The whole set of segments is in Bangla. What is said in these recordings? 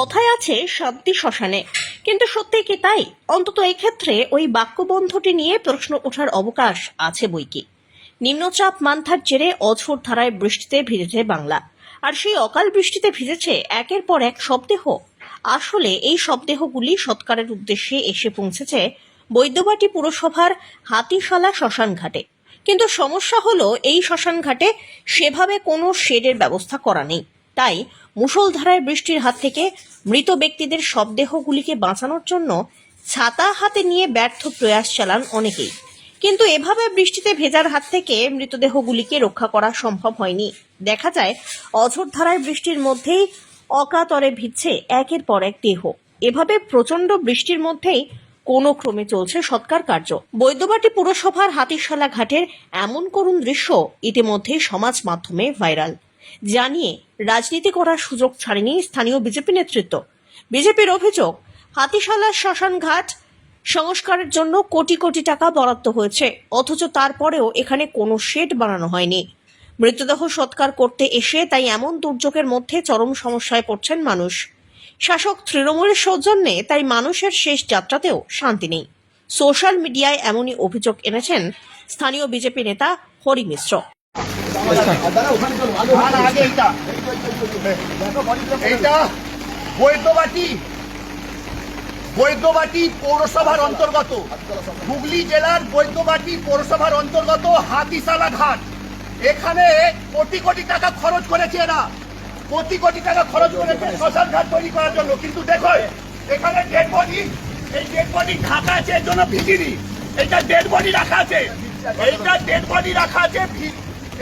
কথায় আছে শান্তি শ্মশানে। কিন্তু সত্যি কি তাই? অন্তত এক্ষেত্রে ওই বাক্যবন্ধটি নিয়ে প্রশ্ন ওঠার অবকাশ আছে বইকি নিম্নচাপ মান্থার জেরে অঝোর ধারায় বৃষ্টিতে ভিজেছে বাংলা। আর সেই অকাল বৃষ্টিতে ভিজেছে একের পর এক শবদেহ। আসলে এই শবদেহগুলি সৎকারের উদ্দেশ্যে এসে পৌঁছেছে বৈদ্যবাটি পুরসভার হাতিশালা শ্মশান ঘাটে কিন্তু সমস্যা হলো, এই শ্মশান ঘাটে সেভাবে কোনো শেডের ব্যবস্থা করা নেই। তাই মুষলধারায় বৃষ্টির হাত থেকে মৃত ব্যক্তিদের শবদেহগুলিকে বাঁচানোর জন্য ছাতা হাতে নিয়ে ব্যর্থ প্রয়াস চালান অনেকেই। কিন্তু এভাবে বৃষ্টিতে ভেজার হাত থেকে মৃতদেহগুলিকে রক্ষা করা সম্ভব হয়নি। দেখা যায়, অঝোর ধারায় বৃষ্টির মধ্যেই অকাতরে ভিজছে একের পর এক দেহ। এভাবে প্রচণ্ড বৃষ্টির মধ্যেই কোনো ক্রমে চলছে সৎকার কার্য। বৈদ্যবাটি পুরসভার হাতিশালা ঘাটের এমন করুণ দৃশ্য ইতিমধ্যেই সমাজ মাধ্যমে ভাইরাল। জানিয়ে রাজনীতি করার সুযোগ ছাড়েনি স্থানীয় বিজেপি নেতৃত্ব। বিজেপির অভিযোগ, হাতিশালা শ্মশান ঘাট সংস্কারের জন্য কোটি কোটি টাকা বরাদ্দ হয়েছে, অথচ তারপরেও এখানে কোনো শেড বানানো হয়নি। মৃতদেহ সৎকার করতে এসে তাই এমন দুর্যোগের মধ্যে চরম সমস্যায় পড়ছেন মানুষ। শাসক তৃণমূলের সৌজন্যে তাই মানুষের শেষ যাত্রাতেও শান্তি নেই। সোশ্যাল মিডিয়ায় এমনই অভিযোগ এনেছেন স্থানীয় বিজেপি নেতা হরি মিশ্র। বৈদ্যবাটি। পৌরসভার অন্তর্গত। হুগলি জেলার বৈদ্যবাটি পৌরসভার অন্তর্গত হাতিশালা ঘাট। এখানে কোটি কোটি টাকা খরচ করেছে এরা। কোটি কোটি টাকা খরচ করেছে শ্মশান ঘাট তৈরি করার জন্য। কিন্তু দেখো এখানে ডেড বডি এই ডেড বডি ঢাকা আছে, এর জন্য ভিজিনি। এটা ডেড বডি রাখা আছে। এইটা ডেড বডি রাখা আছে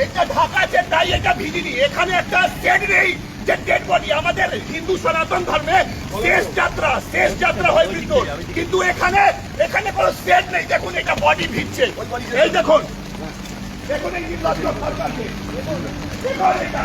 এটা ঢাকা আছে তাই এটা ভিজিনি। এখানে একটা স্টেট নেই যে ডেড বডি আমাদের হিন্দু সনাতন ধর্মে শেষ যাত্রা শেষ যাত্রা হয় মৃত্যু কিন্তু এখানে এখানে কোনো স্টেট নেই। দেখুন এটা বডি ভিজছে। এই দেখুন। দেখুন এই নির্লজ্জ সরকারকে। দেখুন এটা।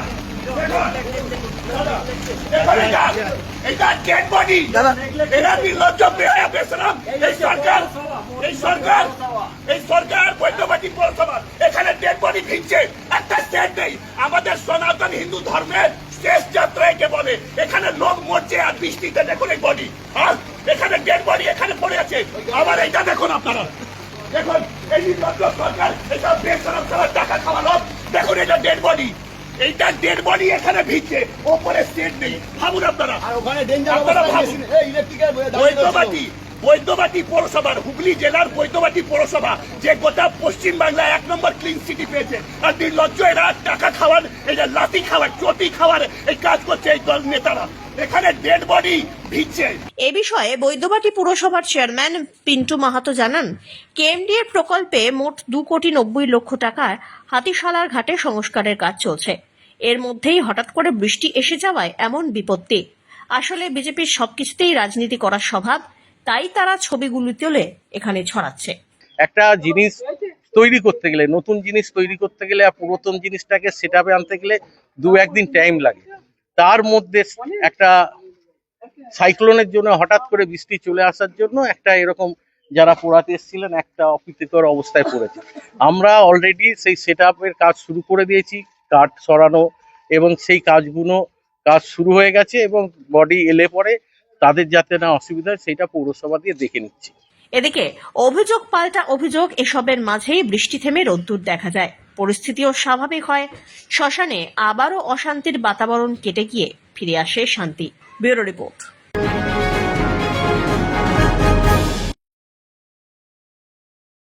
আমাদের সনাতন হিন্দু ধর্মের শেষ যাত্রা একে বলে এখানে লোক মরছে আর বৃষ্টিতে দেখুন এই বডি আর এখানে ডেড বডি এখানে পড়ে আছে আবার এইটা দেখুন আপনারা দেখুন এই নির্লজ্জ সরকার এটা বেসরম সবার টাকা খাওয়ালো দেখুন, এটা ডেড বডি এইটা ডেড বডি এখানে ভিজছে। ওপরে স্টেট নেই। ভাবুন আপনারা। আর ওখানে ডেঞ্জার আপনারা ভাবুন। ইলেকট্রিকের বৈদ্যবাটি পৌরসভার হুগলি জেলার বৈদ্যবাটি পৌরসভা, যে গোটা পশ্চিম বাংলায় এক নম্বর ক্লিন সিটি পেয়েছে। আর নির্লজ্জ এরা টাকা খাওয়ার, এই যে লাঠি খাওয়ার, চটি খাওয়ার এই কাজ করছে এই দল নেতারা। এখানে ডেড বডি এ বিষয়ে বৈদ্যবাটি পুরসভার চেয়ারম্যান পিন্টু মাহাতো জানান কেএমডি এর প্রকল্পে মোট দু কোটি নব্বই লক্ষ টাকার হাতিশালার ঘাটে সংস্কারের কাজ চলছে। এর মধ্যেই হঠাৎ করে বৃষ্টি এসে যাওয়ায় এমন বিপত্তি। আসলে বিজেপির সবকিছুতেই রাজনীতি করার স্বভাব তাই তারা ছবিগুলি তুলে এখানে ছড়াচ্ছে। একটা জিনিস তৈরি করতে গেলে, নতুন জিনিস তৈরি করতে গেলে আর পুরাতন জিনিসটাকে সেট আনতে গেলে দু একদিন টাইম লাগে। তার মধ্যে একটা সাইক্লোনের জন্য, হঠাৎ করে বৃষ্টি চলে আসার জন্য একটা এরকম যারা পোড়াতে এসেছিলেন, একটা অপ্রীতিকর অবস্থায় পড়েছে। আমরা অলরেডি সেই সেট কাজ শুরু করে দিয়েছি, কাঠ সরানো এবং সেই কাজগুলো কাজ শুরু হয়ে গেছে এবং বডি এলে পরে তাদের যাতে না অসুবিধা সেটা পৌরসভা দিয়ে দেখে নিচ্ছি। এদিকে, অভিযোগ পাল্টা অভিযোগ এসবের মাঝেই বৃষ্টি থেমে রোদ্দুর দেখা যায়। পরিস্থিতিও স্বাভাবিক হয়। শ্মশানে আবারও অশান্তির বাতাবরণ কেটে গিয়ে ফিরে আসে শান্তি। Bureau report.